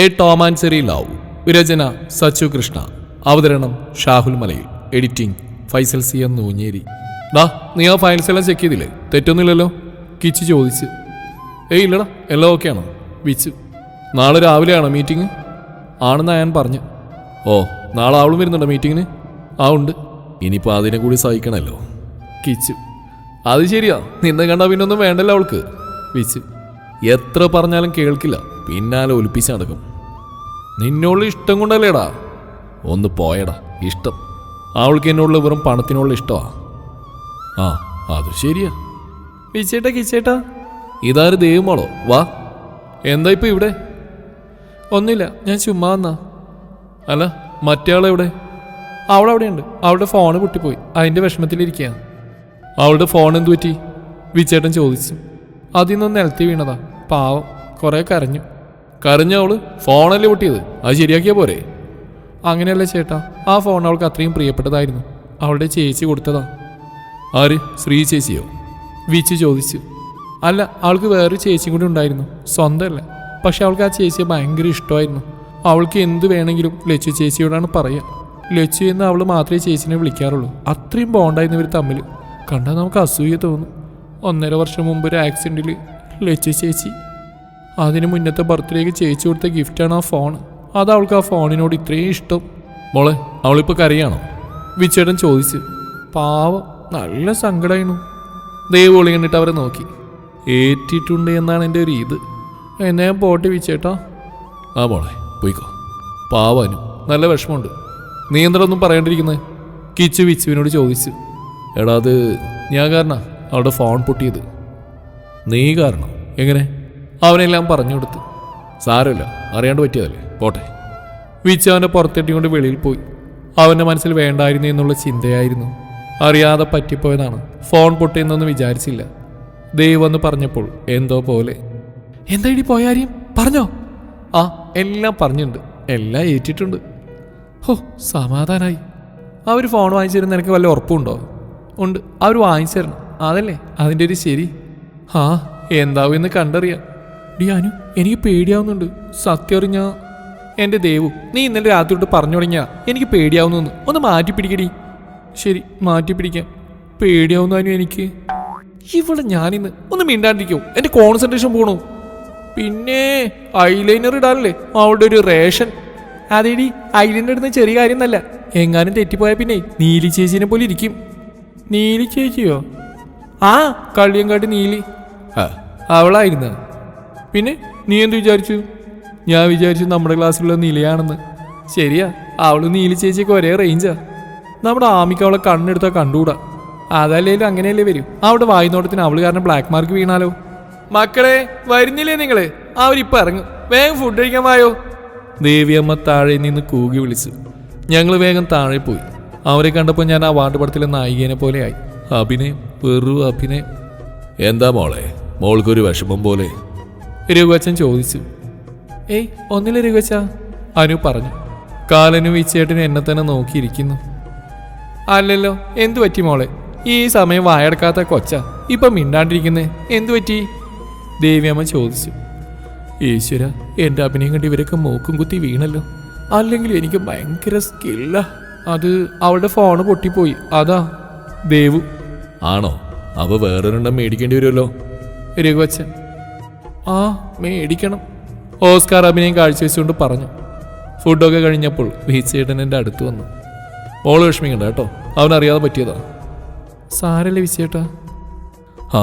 A Tom and Jerry love രചന സച്ചു കൃഷ്ണ അവതരണം Shahul Malayil editing Faisal C M Noonjeri. ഡാ നീ ആ ഫയൽസ് എല്ലാം ചെക്ക് ചെയ്തില്ലേ? തെറ്റൊന്നുമില്ലല്ലോ? കിച്ച് ചോദിച്ച്. ഏയ് ഇല്ലടാ എല്ലാം ഓക്കെ ആണോ വിച്ച്. നാളെ രാവിലെയാണോ മീറ്റിംഗ്? ആണെന്ന് ഞാൻ പറഞ്ഞു. ഓ നാളെ അവളും വരുന്നുണ്ടോ മീറ്റിങ്ങിന്? ആ ഉണ്ട്. ഇനിയിപ്പോൾ അതിനെ കൂടി സഹിക്കണമല്ലോ കിച്ചു. അത് ശരിയാ നിന്നെ കണ്ടാൽ പിന്നെ ഒന്നും വേണ്ടല്ലോ അവൾക്ക്. വിച്ച്. എത്ര പറഞ്ഞാലും കേൾക്കില്ല. പിന്നാലെ ഒലിപ്പിച്ച് നടക്കും. നിന്നോട് ഇഷ്ടം കൊണ്ടല്ലേടാ? ഒന്ന് പോയടാ ഇഷ്ടം. അവൾക്ക് എന്നോടുള്ള വെറും പണത്തിനോടുള്ള ഇഷ്ടമാ ആ അത് ശരിയാ. വിച്ചേട്ടാ കിച്ചേട്ടാ ഇതാര് ദൈവമാളോ വാ. എന്താ ഇപ്പൊ ഇവിടെ? ഒന്നുമില്ല ഞാൻ ചുമ്മാ എന്നാ അല്ല മറ്റേയാളെവിടെ? അവളവിടെയുണ്ട്. അവളുടെ ഫോണ് പൊട്ടിപ്പോയി. അതിന്റെ വിഷമത്തിലിരിക്കുക അവളുടെ ഫോൺ എന്തു പറ്റി? വിച്ചേട്ടൻ ചോദിച്ചു. അതിൽ നിന്ന് നിലത്തി വീണതാ. പാവം കുറെ കരഞ്ഞു. കരഞ്ഞ അവൾ ഫോണല്ലേ പൊട്ടിയത്? അത് ശരിയാക്കിയാൽ പോരെ? അങ്ങനെയല്ല ചേട്ടാ ആ ഫോൺ അവൾക്ക് അത്രയും പ്രിയപ്പെട്ടതായിരുന്നു. അവളുടെ ചേച്ചി കൊടുത്തതാ. ആര്? ശ്രീ ചേച്ചിയോ? വിച്ച് ചോദിച്ചു. അല്ല അവൾക്ക് വേറൊരു ചേച്ചിയും കൂടി ഉണ്ടായിരുന്നു. സ്വന്തമല്ല. പക്ഷെ അവൾക്ക് ആ ചേച്ചിയെ ഭയങ്കര ഇഷ്ടമായിരുന്നു. അവൾക്ക് എന്ത് വേണമെങ്കിലും ലച്ചു ചേച്ചിയോടാണ് പറയുക ലച്ചു എന്ന് അവൾ മാത്രമേ ചേച്ചിനെ വിളിക്കാറുള്ളൂ. അത്രയും ബോണ്ടായിരുന്നു ഇവർ തമ്മിൽ കണ്ടാൽ നമുക്ക് അസൂയ തോന്നും. ഒന്നര വർഷം മുമ്പ് ഒരു ആക്സിഡന്റിൽ ലച്ചു ചേച്ചി. അതിന് മുന്നത്തെ ബർത്ത്ഡേക്ക് ചേച്ചി കൊടുത്ത ഗിഫ്റ്റാണ് ആ ഫോൺ അത് അവൾക്ക് ആ ഫോണിനോട് ഇത്രയും ഇഷ്ടം. മോളെ അവളിപ്പോൾ കരയാണോ? വിച്ചേട്ടൻ ചോദിച്ച്. പാവം നല്ല സങ്കടമായിരുന്നു ദൈവം ഒളി കണ്ടിട്ട് അവരെ നോക്കി. ഏറ്റിട്ടുണ്ട് എന്നാണ് എന്റെ ഒരു ഇത്. എന്നെ ഞാൻ പോട്ടി വിച്ചേട്ടാ. ആ മോളെ പോയിക്കോ. പാവാനും നല്ല വിഷമമുണ്ട്. നീ എന്തൊന്നും പറയേണ്ടിയിരിക്കുന്നത് കിച്ചു വിച്ചുവിനോട് ചോദിച്ചു. എടാ അത് ഞാൻ കാരണ അവളുടെ ഫോൺ പൊട്ടിയത് നീ കാരണം. എങ്ങനെ? അവനെല്ലാം പറഞ്ഞു കൊടുത്തു. സാരമില്ല അറിയാണ്ട് പറ്റിയതല്ലേ. പോട്ടെ. വിച്ച് അവന്റെ പുറത്തെട്ടിക്കൊണ്ട് വെളിയിൽ പോയി. അവന്റെ മനസ്സിൽ വേണ്ടായിരുന്നു എന്നുള്ള ചിന്തയായിരുന്നു. അറിയാതെ പറ്റിപ്പോയതാണ്. ഫോൺ പൊട്ടിയെന്നൊന്നും വിചാരിച്ചില്ല. ദൈവം എന്ന് പറഞ്ഞപ്പോൾ എന്തോ പോലെ. എന്താ ഇടി പോയാര്യം പറഞ്ഞോ. ആ എല്ലാം പറഞ്ഞിട്ടുണ്ട്. എല്ലാം ഏറ്റിട്ടുണ്ട്. ഹോ സമാധാനായി. അവർ ഫോൺ വാങ്ങിച്ചു തരുന്ന എനിക്ക് വല്ല ഉറപ്പുണ്ടോ? ഉണ്ട്. അവർ വാങ്ങിച്ചു തരണം അതല്ലേ? അതിന്റെ ഒരു ശരി. ആ എന്താവും എന്ന് കണ്ടറിയാം. ഡി അനു എനിക്ക് പേടിയാവുന്നുണ്ട്. സത്യം അറിഞ്ഞാ. എന്റെ ദേവു നീ ഇന്നലെ രാത്രി തൊട്ട് പറഞ്ഞു തുടങ്ങിയാ എനിക്ക് പേടിയാവുന്നു ഒന്ന് മാറ്റി പിടിക്കടി ശരി മാറ്റി പിടിക്കാം പേടിയാവുന്നു അനു എനിക്ക്. ഇവിടെ ഞാനിന്ന് ഒന്ന് മിണ്ടാണ്ടിരിക്കോ. എന്റെ കോൺസെൻട്രേഷൻ പോണു. പിന്നെ ഐലൈനർ ഇടാനല്ലേ അവളുടെ ഒരു റേഷൻ. അതേടി ഐലൈനർ ഇടുന്ന ചെറിയ കാര്യമൊന്നല്ല എങ്ങാനും തെറ്റിപ്പോയാൽ പിന്നെ നീലി ചേച്ചിനെ പോലെ ഇരിക്കും. നീലി ചേച്ചിയോ? ആ കള്ളിയങ്കാട്ട് നീലി. അവളായിരുന്നു. പിന്നെ നീ എന്ത് വിചാരിച്ചു? ഞാൻ വിചാരിച്ചു നമ്മുടെ ക്ലാസ്സിലുള്ള നീലയാണെന്ന്. ശരിയാ അവൾ നീലി ചേച്ചിയൊക്കെ ഒരേ റേഞ്ചാ നമ്മുടെ ആമിക്ക് അവളെ കണ്ണെടുത്താൽ കണ്ടുകൂടാ അതല്ലേലും അങ്ങനെയല്ലേ വരും? അവിടെ വായുനോട്ടത്തിന് അവൾ കാരണം ബ്ലാക്ക് മാർക്ക് വീണാലോ? മക്കളെ വരുന്നില്ലേ നിങ്ങൾ? അവരിപ്പോ ഇറങ്ങും. വേഗം ഫുഡ് കഴിക്കാൻ വായോ? ദേവിയമ്മ താഴെ നിന്ന് കൂകി വിളിച്ചു. ഞങ്ങൾ വേഗം താഴെ പോയി. അവരെ കണ്ടപ്പോൾ ഞാൻ ആ വാർഡ് പടത്തിലെ പോലെ ആയി. അഭിനയം വെറു അഭിനയം. എന്താ മോളെ? മോൾക്കൊരു വിഷമം പോലെ. രഘുവച്ചൻ ചോദിച്ചു. ഏയ് ഒന്നില്ല രഘുവച്ച അനു പറഞ്ഞു. കാലനു വിച്ചേട്ടനും എന്നെ തന്നെ നോക്കിയിരിക്കുന്നു. അല്ലല്ലോ എന്തു പറ്റി മോളെ? ഈ സമയം വായടക്കാത്ത കൊച്ച. ഇപ്പം മിണ്ടാണ്ടിരിക്കുന്നേ എന്തു പറ്റി? ദേവിയമ്മ ചോദിച്ചു. ഈശ്വര എന്റെ അഭിനയം കണ്ട് ഇവരൊക്കെ മൂക്കും കുത്തി വീണല്ലോ. അല്ലെങ്കിൽ എനിക്ക് ഭയങ്കര സ്കില്ല അത് അവളുടെ ഫോണ് പൊട്ടിപ്പോയി. അതാ. ദേവു. ആണോ? അവ വേറൊരെണ്ണം മേടിക്കേണ്ടി വരുമല്ലോ. രഘുവച്ചൻ. ആ മേടിക്കണം. ഓസ്കാർ അഭിനയം കാഴ്ചവെച്ചുകൊണ്ട് പറഞ്ഞു. ഫുഡൊക്കെ കഴിഞ്ഞപ്പോൾ എന്റെ അടുത്ത് വന്നു. മോൾ വിഷമിക്കണ്ട കേട്ടോ അവനറിയാതെ പറ്റിയതാ. സാരല്ലേ വിച്ചേട്ടാ ആ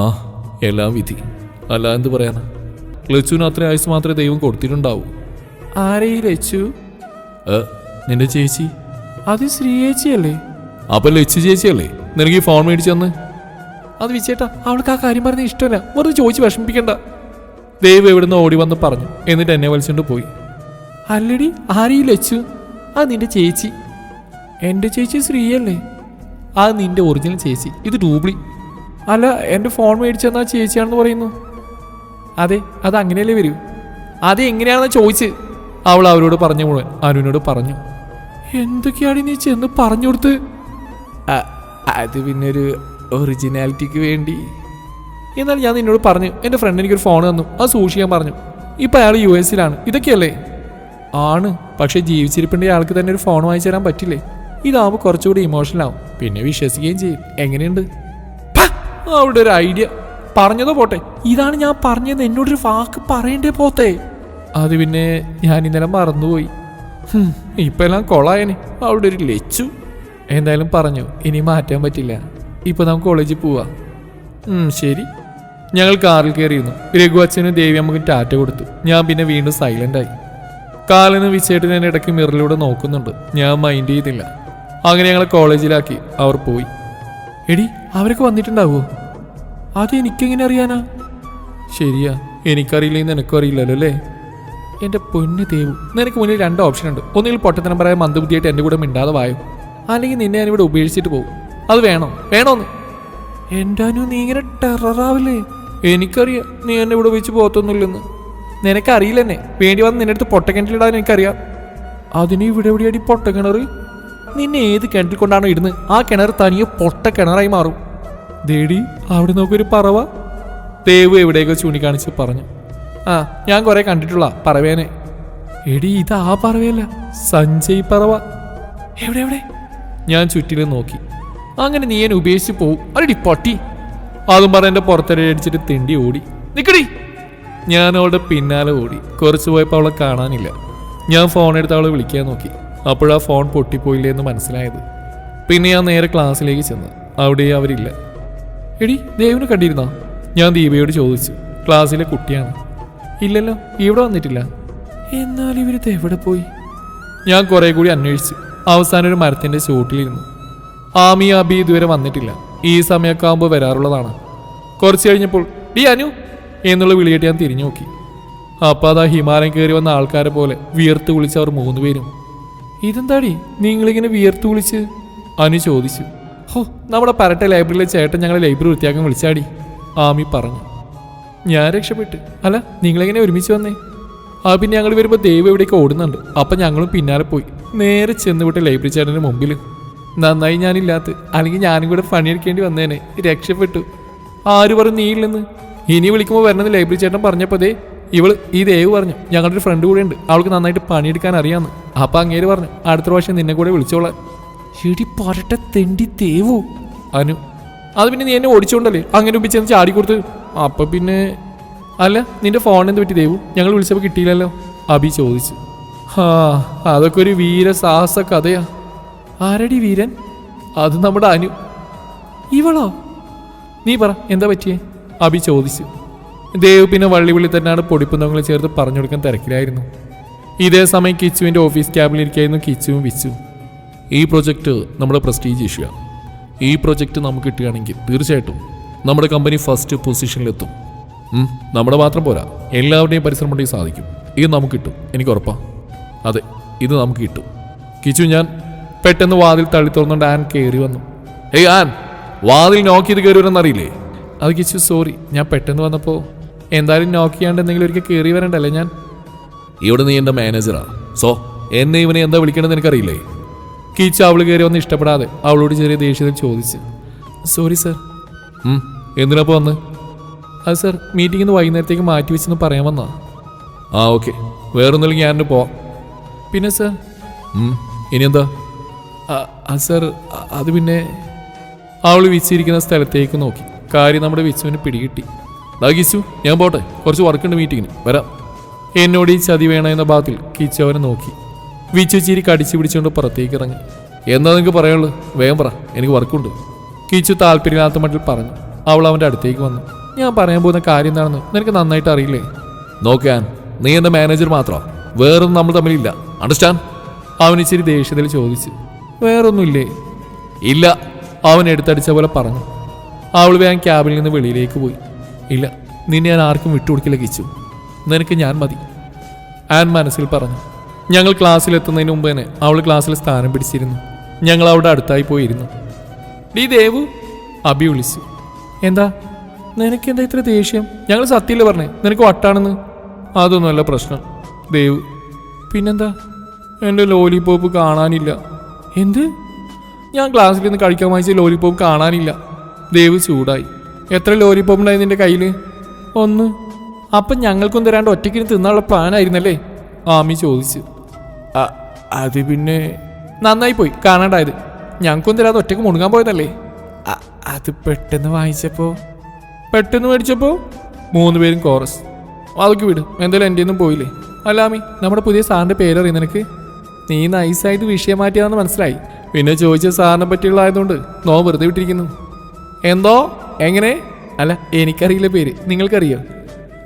എല്ലാം വിധി. അല്ല എന്ത് പറയാനാ? ലച്ചുവിന് അത്ര ആയുസ് മാത്രമേ ദൈവം കൊടുത്തിട്ടുണ്ടാവൂ. ആരെ ഈ ലച്ചു? നിന്റെ ചേച്ചി. അത് ശ്രീ ചേച്ചിയല്ലേ? അപ്പൊ ലച്ചു ചേച്ചിയല്ലേ? നിനക്ക് ഈ ഫോൺ മേടിച്ചു തന്ന്? അത് വിച്ചേട്ടാ അവൾക്ക് ആ കാര്യം പറഞ്ഞ ഇഷ്ടമല്ല. വെറുതെ ചോദിച്ച് വിഷമിപ്പിക്കണ്ട. ദൈവം എവിടുന്ന് ഓടി വന്ന് പറഞ്ഞു. എന്നിട്ട് എന്നെ വലിച്ചുകൊണ്ട് പോയി. അല്ലടി ആരെയും ലച്ചു? ആ നിന്റെ ചേച്ചി. എന്റെ ചേച്ചി ശ്രീയല്ലേ? ആ നിന്റെ ഒറിജിനൽ ചേച്ചി. ഇത് ഡൂബ്ലി. അല്ല എന്റെ ഫോൺ മേടിച്ചു തന്ന ചേച്ചിയാണെന്ന് പറയുന്നു. അതെ അത് അങ്ങനെയല്ലേ വരൂ? അത് എങ്ങനെയാണെന്ന് ചോദിച്ച്. അവൾ അവരോട് പറഞ്ഞു മുഴുവൻ അനുവിനോട് പറഞ്ഞു. എന്തൊക്കെയാണ് നീ ചെന്ന് പറഞ്ഞു കൊടുത്ത്? "അ- അത് ഒരു ഒറിജിനാലിറ്റിക്ക് വേണ്ടി. എന്നാൽ ഞാൻ നിന്നോട് പറഞ്ഞു എന്റെ ഫ്രണ്ട് എനിക്കൊരു ഫോൺ തന്നു അത് സൂക്ഷിക്കാൻ പറഞ്ഞു. ഇപ്പം അയാൾ യു എസിലാണ് ഇതൊക്കെയല്ലേ? ആണ് പക്ഷെ ജീവിച്ചിരിപ്പിന്റെ ആൾക്ക് തന്നെ ഒരു ഫോൺ വാങ്ങിച്ചു തരാൻ പറ്റില്ലേ? ഇതാവുമ്പോൾ കുറച്ചുകൂടി ഇമോഷണൽ ആവും പിന്നെ വിശ്വസിക്കുകയും ചെയ്യും. എങ്ങനെയുണ്ട്! അവിടെ ഒരു ഐഡിയ പറഞ്ഞതോ പോട്ടെ? ഇതാണ് ഞാൻ പറഞ്ഞത് എന്നോടൊരു വാക്ക് പറയണ്ടേ പോത്തേ? അത് പിന്നെ ഞാൻ ഇന്നലെ മറന്നുപോയി. ഇപ്പം എല്ലാം കൊളായനെ അവിടെ ഒരു ലച്ചു. എന്തായാലും പറഞ്ഞു ഇനി മാറ്റാൻ പറ്റില്ല. ഇപ്പൊ നമുക്ക് കോളേജിൽ പോവാ. ശരി. ഞങ്ങൾ കാറിൽ കയറിയിരുന്നു. രഘു അച്ഛനും ദേവി അമ്മക്കും ടാറ്റ കൊടുത്തു. ഞാൻ പിന്നെ വീണ്ടും സൈലന്റ് ആയി. കാലിന് വിച്ചേട്ട് ഞാൻ ഇടയ്ക്ക് മിററിലൂടെ നോക്കുന്നുണ്ട്. ഞാൻ മൈൻഡ് ചെയ്തില്ല അങ്ങനെ ഞങ്ങളെ കോളേജിലാക്കി. അവർ പോയി. എടി അവരൊക്കെ വന്നിട്ടുണ്ടാവോ? അത് എനിക്കെങ്ങനെ അറിയാനാ? ശരിയാ എനിക്കറിയില്ലെങ്കിൽ നിനക്കും അറിയില്ലല്ലോ അല്ലേ? എന്റെ പൊന്ന് ദേവു നിനക്ക് മുന്നിൽ രണ്ട് ഓപ്ഷൻ ഉണ്ട്. ഒന്നുകിൽ പൊട്ടത്തനം പറയാൻ മന്ദബുദ്ധിയായിട്ട് എന്റെ കൂടെ മിണ്ടാതെ വായോ? അല്ലെങ്കിൽ നിന്നെ ഞാനിവിടെ ഉപേക്ഷിച്ചിട്ട് പോകും അത് വേണോ? വേണോന്ന്. എന്റെ അനു നീ ഇങ്ങനെ ടെററാവില്ലേ എനിക്കറിയാം നീ എന്നെ ഇവിടെ വെച്ച് പോകത്തൊന്നുമില്ലെന്ന്. നിനക്കറിയില്ല എന്നെ വേണ്ടി വന്ന് നിന്റെ അടുത്ത് പൊട്ടക്കിണറ്റിലിടാൻ എനിക്കറിയാം. അതിന് ഇവിടെ എവിടെയാടി പൊട്ടക്കിണറ് നിന്നെ ഏത് കിണറ്റിൽ കൊണ്ടാണോ ഇടുന്നത് ആ കിണർ തനിയെ പൊട്ട കിണറായി മാറും. ദേടി അവിടെ നോക്കൊരു പറവ. ദേവ് എവിടെയൊക്കെ ചൂണ്ടിക്കാണിച്ച് പറഞ്ഞു. ആ ഞാൻ കുറെ കണ്ടിട്ടുള്ള പറവേനെ. എടി ഇത് ആ പറവയല്ല സഞ്ജയ് പറവ. എവിടെ എവിടെ? ഞാൻ ചുറ്റിലും നോക്കി. അങ്ങനെ നീ എന്നെ ഉപേക്ഷിച്ച് പോവും. അരടി പട്ടി. അതും പറഞ്ഞ എന്റെ പുറത്തടിച്ചിട്ട് തിണ്ടി ഓടി. നിക്കടി. ഞാൻ അവളുടെ പിന്നാലെ ഓടി. കുറച്ച് പോയപ്പോൾ അവളെ കാണാനില്ല. ഞാൻ ഫോൺ എടുത്ത് അവളെ വിളിക്കാൻ നോക്കി. അപ്പോഴാ ഫോൺ പൊട്ടിപ്പോയില്ലേ എന്ന് മനസ്സിലായത്. പിന്നെ ഞാൻ നേരെ ക്ലാസ്സിലേക്ക് ചെന്ന്. അവിടെ അവരില്ല. എടി ദേവിനെ കണ്ടിരുന്നോ? ഞാൻ ദീപയോട് ചോദിച്ചു. ക്ലാസ്സിലെ കുട്ടിയാണ്. ഇല്ലല്ലോ ഇവിടെ വന്നിട്ടില്ല. എന്നാൽ ഇവരിത് എവിടെ പോയി? ഞാൻ കുറെ കൂടി അന്വേഷിച്ചു. അവസാനം ഒരു മരത്തിന്റെ ചുവട്ടിലിരുന്നു. ആമി അബി ഇതുവരെ വന്നിട്ടില്ല. ഈ സമയമൊക്കെ ആകുമ്പോൾ വരാറുള്ളതാണ്. കുറച്ച് കഴിഞ്ഞപ്പോൾ ഡി അനു എന്നുള്ള വിളിയിട്ട് ഞാൻ തിരിഞ്ഞു നോക്കി. അപ്പോൾ അതാ ഹിമാലയം കയറി വന്ന ആൾക്കാരെ പോലെ വിയർത്ത് വിളിച്ച് അവർ മൂന്നുപേരും ഇതെന്താടി? നിങ്ങളിങ്ങനെ വിയർത്ത് വിളിച്ച്? അനു ചോദിച്ചു. ഹോ നമ്മുടെ പരട്ട ലൈബ്രറിയിലെ ചേട്ടൻ ഞങ്ങളെ ലൈബ്രറി വൃത്തിയാക്കാൻ വിളിച്ചാടി ആമി പറഞ്ഞു. ഞാൻ രക്ഷപ്പെട്ടു. അല്ല നിങ്ങളെങ്ങനെ ഒരുമിച്ച് വന്നേ? ആ പിന്നെ ഞങ്ങൾ വരുമ്പോൾ ദൈവം എവിടേക്ക് ഓടുന്നുണ്ട്. അപ്പം ഞങ്ങളും പിന്നാലെ പോയി. നേരെ ചെന്ന് വിട്ട് ലൈബ്രറി ചേട്ടന്റെ മുമ്പിൽ നന്നായി ഞാനില്ലാത്ത അല്ലെങ്കിൽ ഞാനും കൂടെ പണിയെടുക്കേണ്ടി വന്നേനെ. രക്ഷപ്പെട്ടു. ആര് പറഞ്ഞു നീ ഇല്ലെന്ന് ഇനി വിളിക്കുമ്പോൾ വരണമെന്ന് ലൈബ്രറി ചേട്ടൻ പറഞ്ഞപ്പോതേ ഇവൾ ഈ ദേവ് പറഞ്ഞു ഞങ്ങളുടെ ഒരു ഫ്രണ്ട് കൂടെ ഉണ്ട് അവൾക്ക് നന്നായിട്ട് പണിയെടുക്കാൻ അറിയാമെന്ന് അപ്പം അങ്ങേര് പറഞ്ഞു അടുത്ത പ്രാവശ്യം നിന്നെ കൂടെ വിളിച്ചോളാൻ. എടി പൊരട്ട തെണ്ടി തേവു അനു അത് പിന്നെ നീ എന്നെ ഓടിച്ചോണ്ടല്ലേ? അങ്ങനെ ഉപയോഗിച്ച് ചാടി ചാടിക്കൊടുത്ത്. അപ്പൊ പിന്നെ അല്ല നിന്റെ ഫോൺ എന്ത് പറ്റി ദേവു? ഞങ്ങൾ വിളിച്ചപ്പോൾ കിട്ടിയില്ലല്ലോ? അബി ചോദിച്ചു. ഹാ അതൊക്കെ ഒരു വീര സാഹസ കഥയാ. ആരടി വീരൻ? അത് നമ്മുടെ അനു. ഇവളോ? നീ പറ എന്താ പറ്റിയേ? അഭി ചോദിച്ചു. ദേവ് പിന്നെ വള്ളിവിളി തന്നെയാണ് പൊടിപ്പുന്നവങ്ങളെ ചേർത്ത് പറഞ്ഞു കൊടുക്കാൻ തിരക്കിലായിരുന്നു. ഇതേ സമയം കിച്ചുവിന്റെ ഓഫീസ് ക്യാബിലിരിക്കായിരുന്നു കിച്ചുവും വിച്ചു. ഈ പ്രൊജക്റ്റ് നമ്മുടെ പ്രസ്റ്റീജ് ഇഷ്യൂ ആണ് ഈ പ്രൊജക്റ്റ് നമുക്ക് കിട്ടുകയാണെങ്കിൽ തീർച്ചയായിട്ടും നമ്മുടെ കമ്പനി ഫസ്റ്റ് പൊസിഷനിലെത്തും നമ്മുടെ മാത്രം പോരാ. എല്ലാവരുടെയും പരിശ്രമം ഉണ്ടെങ്കിൽ സാധിക്കും. ഇത് നമുക്ക് കിട്ടും. എനിക്ക് ഉറപ്പാ. അതെ ഇത് നമുക്ക് കിട്ടും. കിച്ചു ഞാൻ പെട്ടെന്ന് വാതിൽ തള്ളി തുറന്നുകൊണ്ട് ആൻ കയറി വന്നു. ഏയ് ആൻ വാതിൽ നോക്കി ഇത് കയറി വരെന്നറിയില്ലേ അത് കിച്ചു സോറി ഞാൻ പെട്ടെന്ന് വന്നപ്പോൾ എന്തായാലും നോക്ക് ചെയ്യാണ്ട് എന്തെങ്കിലും ഒരിക്കൽ കയറി വരണ്ടല്ലേ ഞാൻ? ഇവിടെ നീ എന്റെ മാനേജറാ സോ എന്നെ ഇവനെ എന്താ വിളിക്കണമെന്ന് എനിക്കറിയില്ലേ? കീച്ച അവൾ കയറി വന്ന് ഇഷ്ടപ്പെടാതെ അവളോട് ചെറിയ ദേഷ്യത്തിൽ ചോദിച്ചു. സോറി സർ എന്തിനാപ്പോ വന്ന്? അത് സർ മീറ്റിംഗ് ഇന്ന് വൈകുന്നേരത്തേക്ക് മാറ്റി വെച്ചെന്ന് പറയാൻ വന്നാ. ആ ഓക്കെ വേറൊന്നുമില്ലെങ്കിൽ ഞാൻ പോവാം. പിന്നെ സർ ഇനി എന്താ സർ അത് പിന്നെ അവൾ വിച്ചിരിക്കുന്ന സ്ഥലത്തേക്ക് നോക്കി. കാര്യം നമ്മുടെ വിച്ചുവിന് പിടികിട്ടി. ഡാ കിച്ചു ഞാൻ പോട്ടെ. കുറച്ച് വർക്കുണ്ട് മീറ്റിങ്ങിന്. വരാം. എന്നോട് ഈ ചതി വേണ എന്ന ഭാഗത്തിൽ കിച്ചു അവനെ നോക്കി. വിച്ചു ചിരി കടിച്ചു പിടിച്ചുകൊണ്ട് പുറത്തേക്ക് ഇറങ്ങി. എന്നാ നിങ്ങൾക്ക് പറയുള്ളൂ വേഗം പറ. എനിക്ക് വർക്കുണ്ട്. കിച്ചു താല്പര്യമില്ലാത്ത മട്ടിൽ പറഞ്ഞു. അവൾ അവന്റെ അടുത്തേക്ക് വന്നു. ഞാൻ പറയാൻ പോകുന്ന കാര്യം എന്താണെന്ന് നിനക്ക് നന്നായിട്ട് അറിയില്ലേ? നോക്കാൻ നീ എന്റെ മാനേജർ മാത്രമാണ് വേറൊന്നും നമ്മൾ തമ്മിലില്ല. അണ്ടർസ്റ്റാൻഡ് അവൻ ഇച്ചിരി ദേഷ്യത്തിൽ ചോദിച്ചു. വേറൊന്നുമില്ലേ? ഇല്ല അവൻ എടുത്തടിച്ച പോലെ പറഞ്ഞു. അവൾ വേഗം ക്യാബിൽ നിന്ന് വെളിയിലേക്ക് പോയി. ഇല്ല നിന്നെ ഞാൻ ആർക്കും വിട്ടുകൊടുക്കില്ല കിച്ചു. നിനക്ക് ഞാൻ മതി. ആൻ മനസ്സിൽ പറഞ്ഞു. ഞങ്ങൾ ക്ലാസ്സിലെത്തുന്നതിന് മുമ്പ് തന്നെ അവൾ ക്ലാസ്സിൽ സ്ഥാനം പിടിച്ചിരുന്നു. ഞങ്ങൾ അവിടെ അടുത്തായി പോയിരുന്നു. ഡീ ദേവു അബി വിളിച്ചു. എന്താ? നിനക്ക് എന്താ ഇത്ര ദേഷ്യം? ഞങ്ങൾ സത്യമില്ല പറഞ്ഞേ? നിനക്ക് വട്ടാണെന്ന്? അതൊന്നുമല്ല പ്രശ്നം. ദേവു പിന്നെന്താ? എന്റെ ലോലിപോപ്പ് കാണാനില്ല. എന്ത്? ഞാൻ ക്ലാസ്സിൽ നിന്ന് കഴിക്കാൻ വാങ്ങിച്ച ലോലിപ്പോപ്പ് കാണാനില്ല. ദേവ് ചൂടായി. എത്ര ലോലിപ്പോപ്പ് ഉണ്ടായി നിന്റെ കയ്യിൽ ഒന്ന്. അപ്പം ഞങ്ങൾക്കും തരാണ്ട് ഒറ്റയ്ക്കിന് തിന്നാനുള്ള പ്ലാനായിരുന്നല്ലേ ആമി ചോദിച്ചു. അത് പിന്നെ നന്നായി പോയി. കാണാണ്ടായത്. ഞങ്ങൾക്കും തരാതെ ഒറ്റയ്ക്ക് മുണുങ്ങാൻ പോയതല്ലേ? അത് പെട്ടെന്ന് വായിച്ചപ്പോ പെട്ടെന്ന് മേടിച്ചപ്പോ? മൂന്ന് പേരും കോറസ് അതൊക്കെ വിടും. എന്തായാലും എന്റെ ഒന്നും പോയില്ലേ? അല്ലാമി നമ്മുടെ പുതിയ സാറിന്റെ പേരറിയും നിനക്ക്? നീ നൈസായിട്ട് വിഷയം മാറ്റിയതാണെന്ന് മനസ്സിലായി. പിന്നെ ചോദിച്ച സാറിനെ പറ്റിയുള്ള ആയതുകൊണ്ട് നോ വെറുതെ വിട്ടിരിക്കുന്നു. എന്തോ? എങ്ങനെ? അല്ല എനിക്കറിയില്ല പേര്. നിങ്ങൾക്കറിയോ?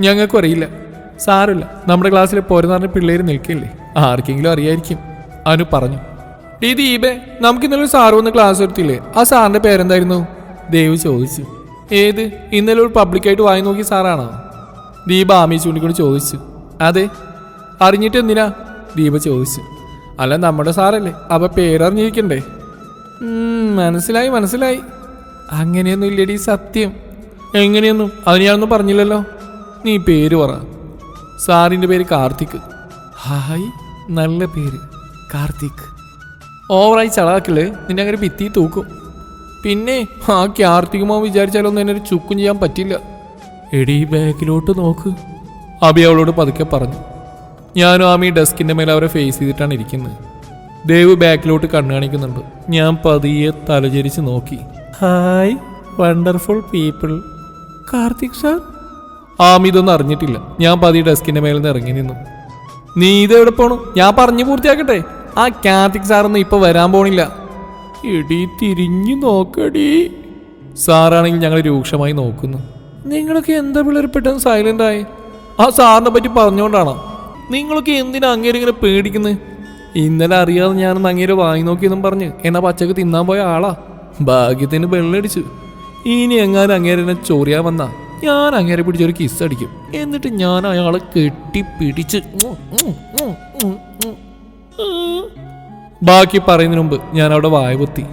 ഞങ്ങൾക്കും അറിയില്ല. സാരമില്ല. നമ്മുടെ ക്ലാസ്സിൽ പോരെന്ന് പിള്ളേർ നിൽക്കില്ലേ? ആർക്കെങ്കിലും അറിയായിരിക്കും. അനു പറഞ്ഞു. ഡി ദീപേ നമുക്ക് ഇന്നലെ സാറ് വന്ന് ക്ലാസ് എടുത്തില്ലേ? ആ സാറിന്റെ പേരെന്തായിരുന്നു? ദേവ് ചോദിച്ചു. ഏത്? ഇന്നലെ ഒരു പബ്ലിക്കായിട്ട് വായി നോക്കിയ സാറാണോ? ദീപ ആമി ചൂണ്ടിക്കൊണ്ട് ചോദിച്ചു. അതെ. അറിഞ്ഞിട്ട് എന്തിനാ ദീപ ചോദിച്ചു. അല്ല നമ്മുടെ സാറല്ലേ? അപ്പൊ പേരറിഞ്ഞിരിക്കണ്ടേ? മനസ്സിലായി മനസ്സിലായി. അങ്ങനെയൊന്നും ഇല്ലടി സത്യം. എങ്ങനെയൊന്നും? അത് ഞാനൊന്നും പറഞ്ഞില്ലല്ലോ. നീ പേര് പറ. സാറിന്റെ പേര് കാർത്തിക്. ഹായ് നല്ല പേര്. കാർത്തിക്. ഓവറായി ചളാക്കില്ലേ നിന്നെ അങ്ങനെ ഭിത്തി തൂക്കും. പിന്നെ ആ കാർത്തികുമോ വിചാരിച്ചാലൊന്നും എന്നെ ഒരു ചുക്കും ചെയ്യാൻ പറ്റില്ല. എടി ബാഗിലോട്ട് നോക്ക്. അബി അവളോട് പതുക്കെ പറഞ്ഞു. ഞാനും ആമി ഡെസ്കിന്റെ മേലെ അവരെ ഫേസ് ചെയ്തിട്ടാണ് ഇരിക്കുന്നത്. ദേവ് ബാക്കിലോട്ട് കണ്ണു കാണിക്കുന്നുണ്ട്. ഞാൻ പതിയെ തലചരിച്ച് നോക്കി. Hi wonderful people Karthik sir Ami ഇതൊന്നും അറിഞ്ഞിട്ടില്ല. ഞാൻ പതിയെ ഡെസ്കിന്റെ മേലെ നിന്ന് ഇറങ്ങി നിന്നു. നീ ഇതെവിടെ പോണു? ഞാൻ പറഞ്ഞു പൂർത്തിയാക്കട്ടെ. ആ കാർത്തിക് സാറൊന്നും ഇപ്പൊ വരാൻ പോണില്ല. എടി തിരിഞ്ഞു നോക്കടി. സാറാണെങ്കിൽ ഞങ്ങൾ രൂക്ഷമായി നോക്കുന്നു. നിങ്ങളൊക്കെ എന്താ പിള്ളേർ പെട്ടെന്ന് സൈലന്റ് ആയി? ആ സാറിനെ പറ്റി പറഞ്ഞുകൊണ്ടാണോ നിങ്ങളൊക്കെ എന്തിനാ അങ്ങേരെ ഇങ്ങനെ പേടിക്കുന്നത് ഇന്നലെ അറിയാതെ ഞാനൊന്ന് അങ്ങേരെ വാങ്ങി നോക്കിയെന്നും പറഞ്ഞ് എന്നാ പച്ചക്ക് തിന്നാൻ പോയ ആളാ. ഭാഗ്യത്തിന് വെള്ളടിച്ചു. ഇനി എങ്ങാനും അങ്ങേരെ എന്നെ ചൊറിയാൻ വന്നാ ഞാൻ അങ്ങേരെ പിടിച്ചൊരു കിസ് അടിക്കും. എന്നിട്ട് ഞാൻ അയാളെ കെട്ടിപ്പിടിച്ച്. ബാക്കി പറയുന്നതിന് മുമ്പ് ഞാൻ അവിടെ വായ പൊത്തി.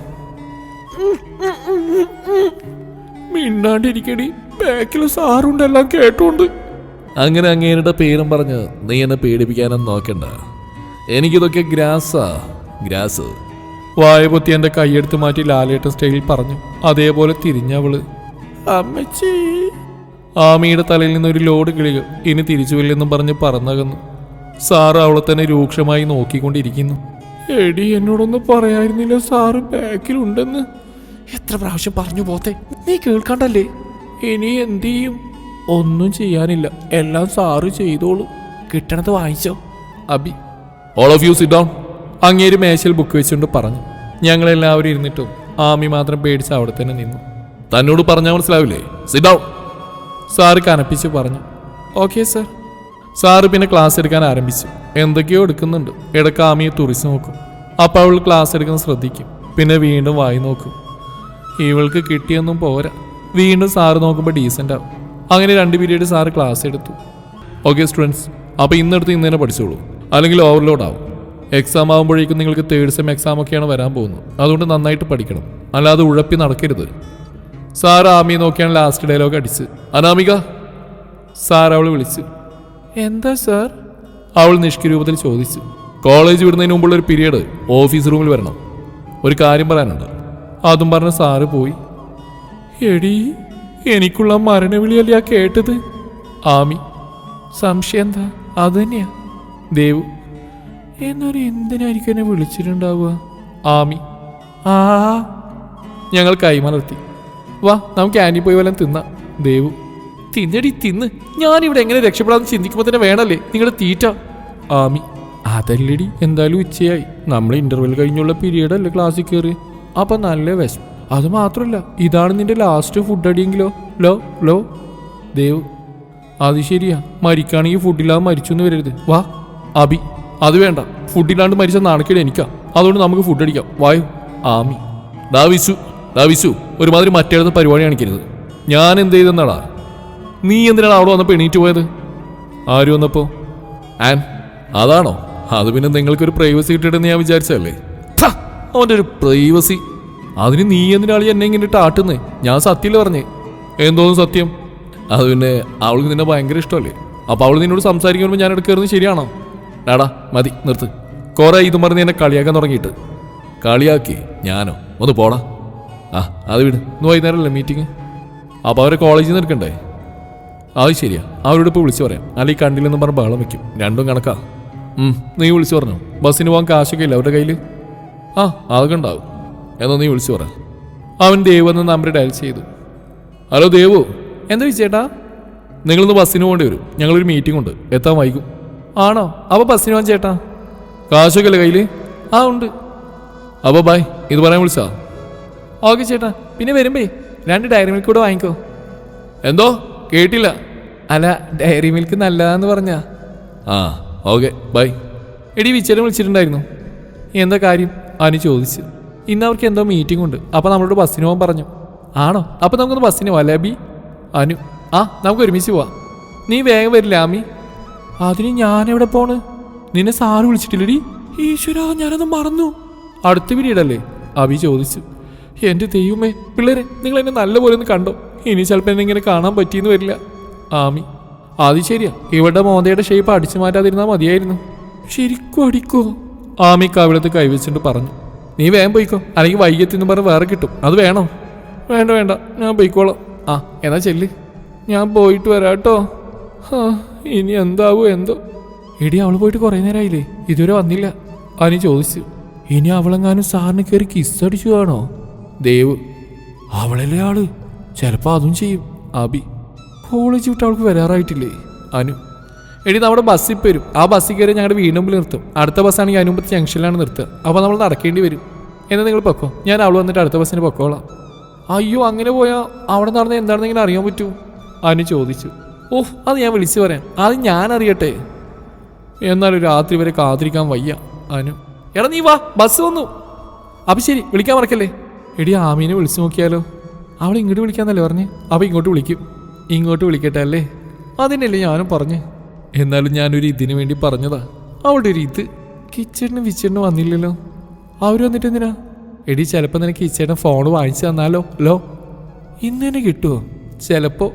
മിണ്ടാണ്ടിരിക്കടി. ബാക്കിൽ സാറുണ്ടെല്ലാം കേട്ടോണ്ട്. അങ്ങനെ അങ്ങേരുടെ പേരും പറഞ്ഞ് നീ എന്നെ പേടിപ്പിക്കാനൊന്നും നോക്കണ്ട. എനിക്കിതൊക്കെ ഗ്രാസാ. ഗ്രാസ്. വായ പൊത്തി എന്റെ കൈയെടുത്ത് മാറ്റി ലാലേട്ടൻ സ്റ്റൈലിൽ പറഞ്ഞു. അതേപോലെ തിരിഞ്ഞവൾ. അമ്മച്ചി. ആമിയുടെ തലയിൽ നിന്നൊരു ഒരു ലോഡ് കിളികൾ ഇനി തിരിച്ചുവില്ലെന്നും പറഞ്ഞ് പറന്നകന്നു. സാറ് അവളെ തന്നെ രൂക്ഷമായി നോക്കിക്കൊണ്ടിരിക്കുന്നു. എടി എന്നോടൊന്നും പറയായിരുന്നില്ല സാറ് ബാക്കിലുണ്ടെന്ന്. എത്ര പ്രാവശ്യം പറഞ്ഞു പോത്തെ? നീ കേൾക്കണ്ടല്ലേ? ഇനി എന്തു ചെയ്യും? ഒന്നും ചെയ്യാനില്ല. എല്ലാം സാറ് ചെയ്തോളൂ. കിട്ടണത് വാങ്ങിച്ചോ. Abi. All of you sit down അങ്ങേര് മേശയിൽ ബുക്ക് വെച്ചുകൊണ്ട് പറഞ്ഞു. ഞങ്ങളെല്ലാവരും ഇരുന്നിട്ടും ആമി മാത്രം പേടിച്ച് അവിടെ തന്നെ നിന്നു. തന്നോട് പറഞ്ഞാൽ മനസ്സിലാവില്ലേ? സിറ്റ് ഡൗൺ സാറ് കനപ്പിച്ച് പറഞ്ഞു. ഓക്കെ സർ സാറ് പിന്നെ ക്ലാസ് എടുക്കാൻ ആരംഭിച്ചു. എന്തൊക്കെയോ എടുക്കുന്നുണ്ട്. ഇടയ്ക്ക് ആമിയെ തുറിച്ച് നോക്കും. അപ്പോൾ അവൾ ക്ലാസ് എടുക്കുന്ന ശ്രദ്ധിക്കും. പിന്നെ വീണ്ടും വായി നോക്കും. ഇവൾക്ക് കിട്ടിയൊന്നും പോരാ. വീണ്ടും സാറ് നോക്കുമ്പോൾ ഡീസന്റ് ആവും. അങ്ങനെ രണ്ട് പീരീഡ് സാറ് ക്ലാസ് എടുത്തു. ഓക്കെ സ്റ്റുഡൻസ് അപ്പോൾ ഇന്നെടുത്ത് ഇന്ന് തന്നെ പഠിച്ചോളൂ. അല്ലെങ്കിൽ ഓവർലോഡ് ആവും. എക്സാം ആകുമ്പോഴേക്കും നിങ്ങൾക്ക് തേർഡ് സെം എക്സാം ഒക്കെയാണ് വരാൻ പോകുന്നത്. അതുകൊണ്ട് നന്നായിട്ട് പഠിക്കണം. അല്ലാതെ ഉഴപ്പി നടക്കരുത്. സാർ ആമി നോക്കിയാണ് ലാസ്റ്റ് ഡയലോഗ് അടിച്ച്. അനാമിക സാർ അവൾ വിളിച്ച്. എന്താ സാർ? അവൾ നിഷ്കരൂപത്തിൽ ചോദിച്ചു. കോളേജ് വിടുന്നതിന് മുമ്പുള്ള ഒരു പീരീഡ് ഓഫീസ് റൂമിൽ വരണം. ഒരു കാര്യം പറയാനുണ്ട്. അതും പറഞ്ഞ് സാറ് പോയി. എടി എനിക്കുള്ള മരണവിളിയല്ല കേട്ടത്? ആമി. സംശയം എന്താ? അത് തന്നെയാ ദേവു. എന്നൊരു എന്തിനായിരിക്കും എന്നെ വിളിച്ചിട്ടുണ്ടാവുക? ആമി. ആ ഞങ്ങൾ കൈമലർത്തി. വാ നമുക്ക് ആനി പോയി വല്ലതും തിന്ന. ദേവു. തിന്നടി തിന്ന്. ഞാനിവിടെ എങ്ങനെ രക്ഷപ്പെടാമെന്ന് ചിന്തിക്കുമ്പോൾ തന്നെ വേണല്ലേ? നിങ്ങളുടെ തീറ്റ. ആമി. അതല്ലടി എന്തായാലും ഉച്ചയായി. നമ്മൾ ഇന്റർവെൽ കഴിഞ്ഞുള്ള പീരീഡ് അല്ലേ ക്ലാസ്സിൽ കയറി അപ്പൊ നല്ല വിശം അത് മാത്രമല്ല ഇതാണ് നിന്റെ ലാസ്റ്റ് ഫുഡ് അടിയെങ്കിലോ? ലോ ലോ. ദേവ് അത് ശരിയാ. മരിക്കാണെങ്കിൽ ഫുഡില്ലാതെ മരിച്ചു എന്ന് വരരുത്. വാ അബി അത് വേണ്ട. ഫുഡില്ലാണ്ട് മരിച്ച നാണക്കേട് എനിക്കാ. അതുകൊണ്ട് നമുക്ക് ഫുഡ് അടിക്കാം. വായു. ആമി. ഡാ വിസു ഡാ വിസു. ഒരുമാതിരി മറ്റേടത്ത് പരിപാടി കാണിക്കരുത്. ഞാൻ എന്ത് ചെയ്തെന്നാടാ? നീ എന്തിനാണ് അവിടെ വന്നപ്പോൾ എണീറ്റ് പോയത്? ആര് വന്നപ്പോ? ആൻ. അതാണോ? അത് പിന്നെ നിങ്ങൾക്കൊരു പ്രൈവസി കിട്ടിയിട്ടെന്ന് ഞാൻ വിചാരിച്ചല്ലേ അവന്റെ ഒരു പ്രൈവസി അതിന് നീ എന്തിനാളി എന്നെ ഇങ്ങനെ ഇട്ട് ആട്ടുന്നേ ഞാൻ സത്യല്ലേ പറഞ്ഞേ? എന്തോന്ന് സത്യം? അത് പിന്നെ അവൾക്ക് നിന്നെ ഭയങ്കര ഇഷ്ടമല്ലേ? അപ്പൊ അവൾ നിന്നോട് സംസാരിക്കുമ്പോൾ ഞാൻ എടുക്കരുത് ശരിയാണോ? ഡാടാ മതി നിർത്ത്. കുറെ ഇതും പറഞ്ഞ് എന്നെ കളിയാക്കാൻ തുടങ്ങിയിട്ട്. കളിയാക്കി ഞാനോ? ഒന്ന് പോടാ. ആ അത് വിട്. ഇന്ന് വൈകുന്നേരമല്ലേ മീറ്റിംഗ് അപ്പോൾ അവരെ കോളേജിൽ നിന്ന് എടുക്കണ്ടേ? അത് ശരിയാ. അവരോട് ഇപ്പോൾ വിളിച്ചു പറയാം. അല്ലെങ്കിൽ കണ്ടില്ലെന്ന് പറഞ്ഞ് ബഹളം വയ്ക്കും രണ്ടും കണക്കാ. നീ വിളിച്ചു പറഞ്ഞു. ബസ്സിന് പോകാൻ കാശൊക്കെ ഇല്ല അവരുടെ കയ്യിൽ ആ അതൊക്കെ ഉണ്ടാവും. എന്നാ നീ വിളിച്ചു പറ. അവൻ ദേവു എന്ന നമ്പർ ഡയൽ ചെയ്തു. ഹലോ ദേവു. എന്താ ചേട്ടാ നിങ്ങളിന്ന് ബസ്സിന് പോകേണ്ടി വരും. ഞങ്ങളൊരു മീറ്റിംഗ് ഉണ്ട്. എത്താൻ വൈകും. ആണോ? അപ്പോൾ ബസ്സിന് പോകാൻ ചേട്ടാ? കാശൊക്കെ അല്ലേ കയ്യിൽ ആ ഉണ്ട്. അപ്പോൾ ബായ് ഇത് പറയാൻ വിളിച്ചാ? ഓക്കെ ചേട്ടാ. പിന്നെ വരുമ്പേ രണ്ട് ഡയറി മിൽക്ക് കൂടെ വാങ്ങിക്കോ. എന്തോ? കേട്ടില്ല. അല്ല ഡയറി മിൽക്ക് നല്ലതാന്ന് പറഞ്ഞാ. ആ ഓക്കെ. ബൈ. എടി വിച്ചേരം വിളിച്ചിട്ടുണ്ടായിരുന്നു. എന്താ കാര്യം? അനു ചോദിച്ചു. ഇന്ന് അവർക്ക് എന്തോ മീറ്റിംഗ് ഉണ്ട്. അപ്പോൾ നമ്മളോട് ബസ്സിന് പോകാൻ പറഞ്ഞു. ആണോ? അപ്പോൾ നമുക്കൊന്ന് ബസ്സിന് പോവാം ലാബി അനു ആ നമുക്ക് ഒരുമിച്ച് പോവാം. നീ വേഗം വരില്ല ആമി. അതിന് ഞാൻ എവിടെ പോണ്? നിന്നെ സാറ് വിളിച്ചിട്ടില്ലടി. ഈശ്വര ഞാനത് മറന്നു. അടുത്ത പിരീഡല്ലേ? അബി ചോദിച്ചു. എന്റെ ദൈവമേ പിള്ളേരെ നിങ്ങൾ എന്നെ നല്ലപോലെ ഒന്ന് കണ്ടോ? ഇനി ചിലപ്പോൾ എന്നെ ഇങ്ങനെ കാണാൻ പറ്റിയെന്ന് വരില്ല. ആമി അത് ശരിയാ. ഇവിടെ മോന്തയുടെ ഷേപ്പ് അടിച്ചു മാറ്റാതിരുന്നാൽ മതിയായിരുന്നു. ശരിക്കും അടിക്കോ ആമി കവിളത്ത് കൈവച്ചിട്ട് പറഞ്ഞു. നീ വേഗം പോയിക്കോ. അല്ലെങ്കിൽ വൈകിയെത്തിന്ന് പറഞ്ഞ് വേറെ കിട്ടും. അത് വേണോ? വേണ്ട വേണ്ട. ഞാൻ പോയിക്കോളാം. ആ എന്നാ ചെല്ലി. ഞാൻ പോയിട്ട് വരാം കേട്ടോ. ആ, ഇനി എന്താവോ എന്തോ. എടി അവൾ പോയിട്ട് കുറേ നേരമായില്ലേ ഇതുവരെ വന്നില്ല. അനി ചോദിച്ചു. ഇനി അവളെങ്ങാനും സാറിന് കയറി കിസ് അടിച്ചു കാണോ? ദേവ്. അവളല്ലേ ആൾ? ചിലപ്പോൾ അതും ചെയ്യും. അബി. കോളേജ് വിട്ട് അവൾക്ക് വരാറായിട്ടില്ലേ? അനു. എടി നമ്മുടെ ബസ്സിൽ വരും ആ ബസ്സിൽ കയറി ഞങ്ങളുടെ വീടിന് മുമ്പിൽ നിർത്തും. അടുത്ത ബസ്സാണെങ്കിൽ അതിനുമ്പത്തെ ജംഗ്ഷനിലാണ് നിർത്തുക. അപ്പോൾ നമ്മൾ നടക്കേണ്ടി വരും. എന്നാൽ നിങ്ങൾ പൊക്കോ? ഞാൻ അവൾ വന്നിട്ട് അടുത്ത ബസ്സിന് പൊക്കോളാം. അയ്യോ അങ്ങനെ പോയാൽ അവിടെ നടന്ന് എന്താണെന്ന് ഇങ്ങനെ അറിയാൻ പറ്റൂ? അനു ചോദിച്ചു. ഓഹ് അത് ഞാൻ വിളിച്ചു പറയാം. അത് ഞാൻ അറിയട്ടെ. എന്നാലും രാത്രി വരെ കാത്തിരിക്കാൻ വയ്യ അനു. എടാ നീ വാ ബസ് വന്നു. അപ്പം ശരി വിളിക്കാൻ മറക്കല്ലേ? എടി ആമീനെ വിളിച്ചു നോക്കിയാലോ? അവൾ ഇങ്ങോട്ട് വിളിക്കാന്നല്ലേ പറഞ്ഞ്? അപ്പോൾ ഇങ്ങോട്ട് വിളിക്കും. ഇങ്ങോട്ട് വിളിക്കട്ടെ അല്ലേ? അതിനല്ലേ ഞാനും പറഞ്ഞു. എന്നാലും ഞാനൊരു ഇതിനു വേണ്ടി പറഞ്ഞതാ. അവളുടെ ഒരു ഇത്. കിച്ചണിന് വിച്ചണിന് വന്നില്ലല്ലോ. അവർ വന്നിട്ട് എന്തിനാ? എടി ചിലപ്പോൾ നിനക്ക് കിച്ചേട്ടൻ ഫോൺ വാങ്ങിച്ചു തന്നാലോ? ലോ ഇന്ന് തന്നെ കിട്ടുമോ ചിലപ്പോൾ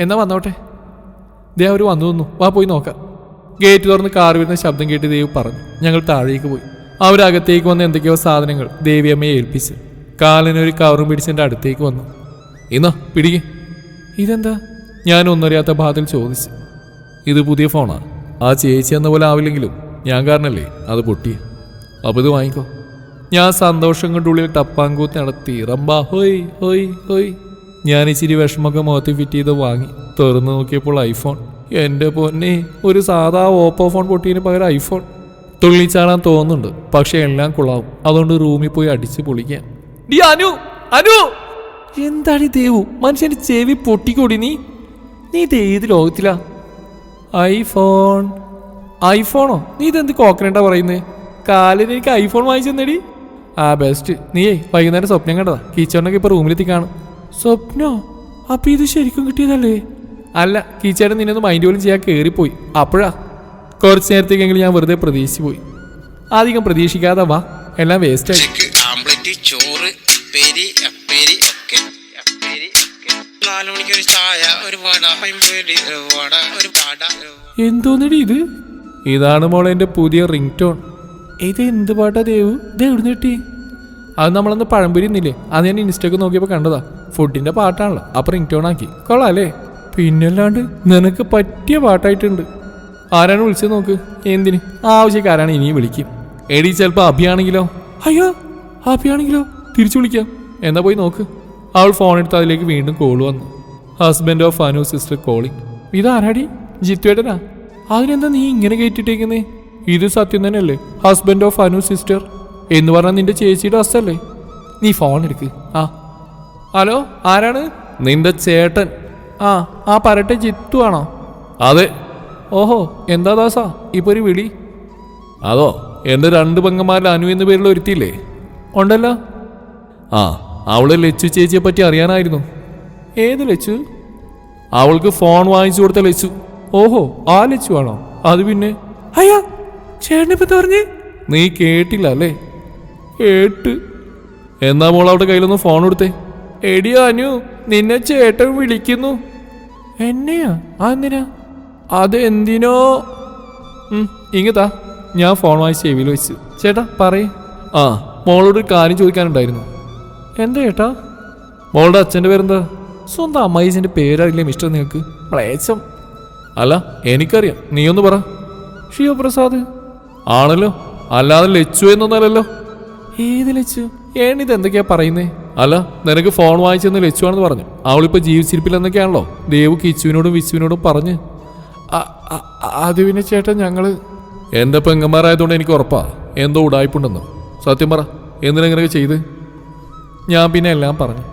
എന്നാ വന്നോട്ടെ. ദേ അവർ വന്നു തന്നു വാ പോയി നോക്കാം. ഗേറ്റ് തുറന്ന് കാർ വരുന്ന ശബ്ദം കേട്ട് ദേവ് പറഞ്ഞു. ഞങ്ങൾ താഴേക്ക് പോയി. അവരകത്തേക്ക് വന്ന എന്തൊക്കെയോ സാധനങ്ങൾ ദേവിയമ്മയെ ഏൽപ്പിച്ച്. കാലിനൊരു കവറും പിടിച്ചെന്റെ അടുത്തേക്ക് വന്നു. ഇന്നാ പിടിക്ക്. ഇതെന്താ? ഞാൻ ഒന്നറിയാത്ത ഭാഗത്തിൽ ചോദിച്ചു. ഇത് പുതിയ ഫോണാ. ആ ചേച്ചി എന്ന പോലെ ആവില്ലെങ്കിലും ഞാൻ കാരണല്ലേ അത് പൊട്ടി. അപ്പോൾ ഇത് വാങ്ങിക്കോ. ഞാൻ സന്തോഷം കൊണ്ടുള്ളിൽ ടപ്പാങ്കൂത്ത് നടത്തി റമ്പാ ഹോയ് ഹോയ് ഹോയ്. ഞാൻ ഇച്ചിരി വിഷമൊക്കെ മുഖത്ത് ഫിറ്റ് ചെയ്ത് വാങ്ങി. തുറന്നു നോക്കിയപ്പോൾ ഐഫോൺ. എന്റെ പൊന്നെ ഒരു സാധാ ഓപ്പോ ഫോൺ പൊട്ടിയതിന് പകരം ഐഫോൺ. തുള്ളിച്ചാടാൻ തോന്നുന്നുണ്ട് പക്ഷെ എല്ലാം കൊള്ളാവും അതുകൊണ്ട് റൂമിൽ പോയി അടിച്ച് പൊളിക്കാൻ അനു അനു! എന്താണ് ദേവു? മനുഷ്യന്റെ ചെവി പൊട്ടിക്കൊടി നീ? നീ ഇത് ഏത് ലോകത്തിലാ? ഐഫോൺ. ഐഫോണോ? നീ ഇതെന്ത് കോക്കനട്ടാ പറയുന്നേ? കാലിന് എനിക്ക് ഐഫോൺ വാങ്ങിച്ചു തന്നേടി ആ ബെസ്റ്റ് നീയേ വൈകുന്നേരം സ്വപ്നം കണ്ടതാ. കീച്ചേട്ടനൊക്കെ ഇപ്പൊ റൂമിലെത്തി കാണും. സ്വപ്നോ? അപ്പൊ ഇത് ശരിക്കും കിട്ടിയതല്ലേ? അല്ല കീച്ചേട്ടൻ നിന്നെ ഒന്ന് മൈൻഡ് പോലും ചെയ്യാൻ കയറിപ്പോയി അപ്പോഴാ? കുറച്ച് നേരത്തേക്കെങ്കിലും ഞാൻ വെറുതെ പ്രതീക്ഷിച്ചു പോയി. അധികം പ്രതീക്ഷിക്കാതെ വാ. എല്ലാം വേസ്റ്റ് ആയി. ഉച്ചയ്ക്ക് ആംപ്ലേറ്റ് ചോറ് പെരി ഒക്കെ. നാലു മണിക്കൊരു ചായ ഒരു വട ഒരു വട ഒരു ഒരു. എന്തോന്നടി ഇത്? ഇതാണ് മോളെ എന്റെ പുതിയ റിംഗ് ടോൺ ഇത് എന്ത് പാട്ടാ ദേവു? ഇത് എവിടുന്ന് കിട്ടി? അത് നമ്മളന്ന് പഴംപൊരി ഇന്നില്ലേ? അത് ഞാൻ ഇൻസ്റ്റൊക്കെ നോക്കിയപ്പോൾ കണ്ടതാ. ഫുഡിന്റെ പാട്ടാണല്ലോ. അപ്പം റിംഗ് ടോൺ ആക്കി. കൊള്ളാം അല്ലേ? പിന്നല്ലാണ്ട് നിനക്ക് പറ്റിയ പാട്ടായിട്ടുണ്ട്. ആരാണ് വിളിച്ചത് നോക്ക്? എന്തിന്? ആവശ്യക്കാരാണ് ഇനിയും വിളിക്കും. എടി ചിലപ്പോൾ അഭിയാണെങ്കിലോ? അയ്യോ അഭിയാണെങ്കിലോ? തിരിച്ചു വിളിക്കാം. എന്നാ പോയി നോക്ക്. അവൾ ഫോൺ എടുത്ത് അതിലേക്ക് വീണ്ടും കോൾ വന്നു. Husband of Anu sister calling ഇതാരാടി? ജിത്തുവേട്ടനാ? അതിനെന്താ നീ ഇങ്ങനെ കയറ്റിട്ടേക്കുന്നേ ഇത് സത്യം തന്നെയല്ലേ? ഹസ്ബൻഡ് ഓഫ് അനു സിസ്റ്റർ എന്ന് പറഞ്ഞാൽ നിന്റെ ചേച്ചിയുടെ അസ്സല്ലേ നീ ഫോൺ എടുക്ക്. ആ. ഹലോ ആരാണ്? നിന്റെ ചേട്ടൻ. ആ ആ പരട്ടെ ജിത്തു ആണോ? അതെ. ഓഹോ എന്താ ദാസാ? ഇപ്പൊ ഒരു വിളി. അതോ? എന്റെ രണ്ട് പെങ്ങന്മാരിൽ അനു എന്ന പേരിൽ ഒരുത്തിയില്ലേ? ഉണ്ടല്ലോ. ആ. അവൾ ലച്ചു ചേച്ചിയെ പറ്റി അറിയാനായിരുന്നു. ഏത് ലച്ചു? അവൾക്ക് ഫോൺ വാങ്ങിച്ചു കൊടുത്ത ലച്ചു. ഓഹോ ആ ലച്ചു ആണോ? അത് പിന്നെ? അയ്യാ ചേട്ടനിപ്പോ പറഞ്ഞേ? നീ കേട്ടില്ല അല്ലേ? കേട്ട്. എന്നാ മോൾ അവിടെ കയ്യിലൊന്ന് ഫോൺ കൊടുത്തേ. എടി അനു നിന്നെ ചേട്ടൻ വിളിക്കുന്നു. എന്നെയാ? അതെന്തിനാ? അതെന്തിനോ? എന്തിനോ ഇങ്ങത്താ ഞാൻ ഫോൺ വാങ്ങിച്ച് ചെവിയിൽ വെച്ച്. ചേട്ടാ പറയേ. ആ മോളോട് ഒരു കാര്യം ചോദിക്കാനുണ്ടായിരുന്നു. എന്താ ചേട്ടാ മോളുടെ അച്ഛന്റെ പേരെന്താ? സ്വന്തം അമ്മായിസിന്റെ പേരറിയില്ലേ മിസ്റ്റർ നിങ്ങൾക്ക്? പ്ലേച്ചം അല്ല എനിക്കറിയാം. നീ ഒന്ന് പറ. ശിവപ്രസാദ് ആണല്ലോ. അല്ലാതെ ലച്ചു എന്നൊന്നല്ലല്ലോ. ഏത് ലച്ചു? ഏണിത് എന്തൊക്കെയാ പറയുന്നേ? അല്ല നിനക്ക് ഫോൺ വാങ്ങിച്ചെന്ന് ലച്ചുവാണെന്ന് പറഞ്ഞു. അവളിപ്പോൾ ജീവിച്ചിരിപ്പില്ലെന്നൊക്കെയാണല്ലോ. ദേവ് കിച്ചുവിനോടും വിച്ചുവിനോടും പറഞ്ഞ്. അത് പിന്നെ ചേട്ടൻ ഞങ്ങൾ എന്റെ പെങ്ങന്മാരായതുകൊണ്ട് എനിക്ക് ഉറപ്പാ. എന്തോ ഉടായ്പുണ്ടെന്നോ. സത്യം പറ. എന്തിനെങ്ങനെയൊക്കെ ചെയ്ത്? ഞാൻ പിന്നെ എല്ലാം പറഞ്ഞു.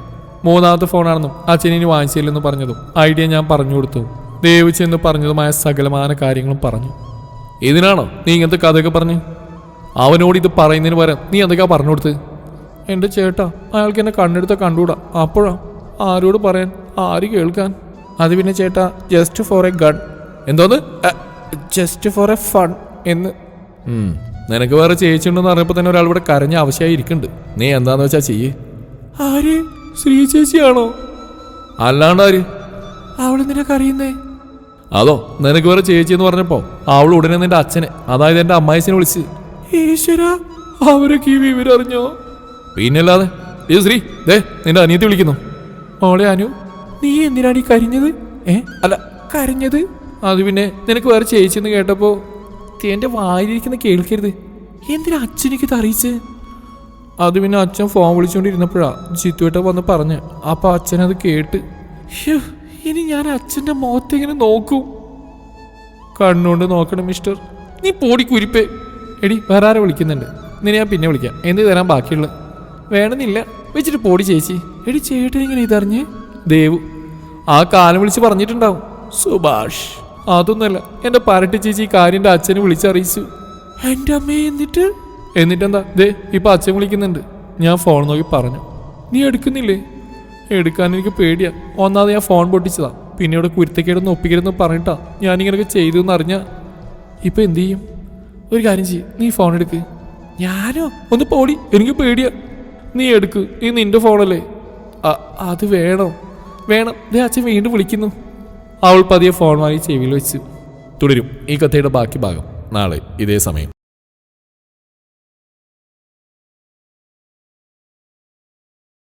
മൂന്നാമത്തെ ഫോണാണെന്നും അച്ഛൻ ഇനി വാങ്ങിച്ചില്ലെന്ന് പറഞ്ഞതും ഐഡിയ ഞാൻ പറഞ്ഞു കൊടുത്തു. ദേവ് ചെന്ന് പറഞ്ഞതുമായ സകലമാന കാര്യങ്ങളും പറഞ്ഞു. ഇതിനാണോ നീ ഇങ്ങനത്തെ കഥയൊക്കെ പറഞ്ഞ്? അവനോട് ഇത് പറയുന്നതിന് പകരം നീ എന്തൊക്കെയാ പറഞ്ഞു കൊടുത്ത്? എന്റെ ചേട്ടാ അയാൾക്ക് എന്നെ കണ്ണെടുത്ത കണ്ടുകൂടാ. അപ്പോഴാ ആരോട് പറയാൻ ആര് കേൾക്കാൻ? അത് പിന്നെ ചേട്ടാ ജസ്റ്റ് ഫോർ എ ഗൺ എന്തോന്ന്? ജസ്റ്റ് ഫോർ എ ഫൺ എന്ന്. നിനക്ക് വേറെ ചേച്ചിയുണ്ടെന്ന് അറിയപ്പോൾ തന്നെ ഒരാൾ ഇവിടെ കരഞ്ഞ ആവശ്യമായി ഇരിക്കുന്നുണ്ട്. നീ എന്താന്ന് വെച്ചാൽ ചെയ്യേ. ആര്? ശ്രീ ചേച്ചിയാണോ? അല്ലാണ്ട് ആര്? നിനക്ക് അറിയുന്നേ അതോ നിനക്ക് വേറെ ചേച്ചി എന്ന് പറഞ്ഞപ്പോ അവൾ ഉടനെ നിന്റെ അച്ഛനെ അതായത് എന്റെ അമ്മായിസിനെ വിളിച്ച്. ഈശ്വര അവരൊക്കെ ഈ വിവരം അറിഞ്ഞോ? പിന്നല്ലാതെ ഏ ശ്രീ ദേ നിന്റെ അനിയത്തി വിളിക്കുന്നു. മോളെ അനു നീ എന്തിനാണ് ഈ കരിഞ്ഞത്? ഏ? അല്ല. കരഞ്ഞത്? അത് പിന്നെ നിനക്ക് വേറെ ചേച്ചി എന്ന് കേട്ടപ്പോ എന്റെ വായിലിരിക്കുന്ന കേൾക്കരുത്. എന്തിനാ അച്ഛനക്ക് ഇത് അറിയിച്ച്? അത് പിന്നെ അച്ഛൻ ഫോൺ വിളിച്ചുകൊണ്ടിരുന്നപ്പോഴാ ചിത്തുവേട്ട വന്ന് പറഞ്ഞ്. അപ്പൊ അച്ഛനത് കേട്ട് ഇനി ഞാൻ അച്ഛന്റെ മുഖത്തെങ്ങനെ നോക്കും. കണ്ണുകൊണ്ട് നോക്കണം മിസ്റ്റർ നീ പോടി കുരിപ്പേ. എടി വേറെ ആരെ വിളിക്കുന്നുണ്ട്? നിന്നെ ഞാൻ പിന്നെ വിളിക്കാം. എന്ത് തരാൻ ബാക്കിയുള്ള വേണമെന്നില്ല. വെച്ചിട്ട് പോടി ചേച്ചി. എടി ചേട്ടൻ ഇങ്ങനെ ഇതറിഞ്ഞ്? ദേവു ആ കാലം വിളിച്ച് പറഞ്ഞിട്ടുണ്ടാവും. സുഭാഷ്. അതൊന്നുമല്ല. എന്റെ പരട്ടി ചേച്ചി ഈ കാര്യം അച്ഛനെ വിളിച്ചറിയിച്ചു. എന്റെ അമ്മയെ എന്നിട്ട്? എന്നിട്ടെന്താ? ദേ ഇപ്പൊ അച്ഛൻ വിളിക്കുന്നുണ്ട്. ഞാൻ ഫോൺ നോക്കി പറഞ്ഞു. നീ എടുക്കുന്നില്ലേ? എടുക്കാൻ എനിക്ക് പേടിയാ. ഒന്നാമത് ഞാൻ ഫോൺ പൊട്ടിച്ചതാ. പിന്നെ ഇവിടെ കുരുത്തക്കേടൊന്നും ഒപ്പിക്കരുതെന്ന് പറഞ്ഞിട്ടാ ഞാനിങ്ങനെയൊക്കെ ചെയ്തു എന്ന് അറിഞ്ഞ. ഇപ്പൊ എന്തു ചെയ്യും? ഒരു കാര്യം ചെയ്യും. നീ ഫോൺ എടുക്ക്. ഞാനോ? ഒന്ന് പോടി. എനിക്ക് പേടിയാ. നീ എടുക്ക്. ഈ നിന്റെ ഫോണല്ലേ അത് വേണം. വേണം. ദേ അച്ഛൻ വീണ്ടും വിളിക്കുന്നു. അവൾ പതിയെ ഫോൺ വാങ്ങി ചെവിയിൽ വെച്ച്. തുടരും ഈ കഥയുടെ ബാക്കി ഭാഗം നാളെ ഇതേ സമയം.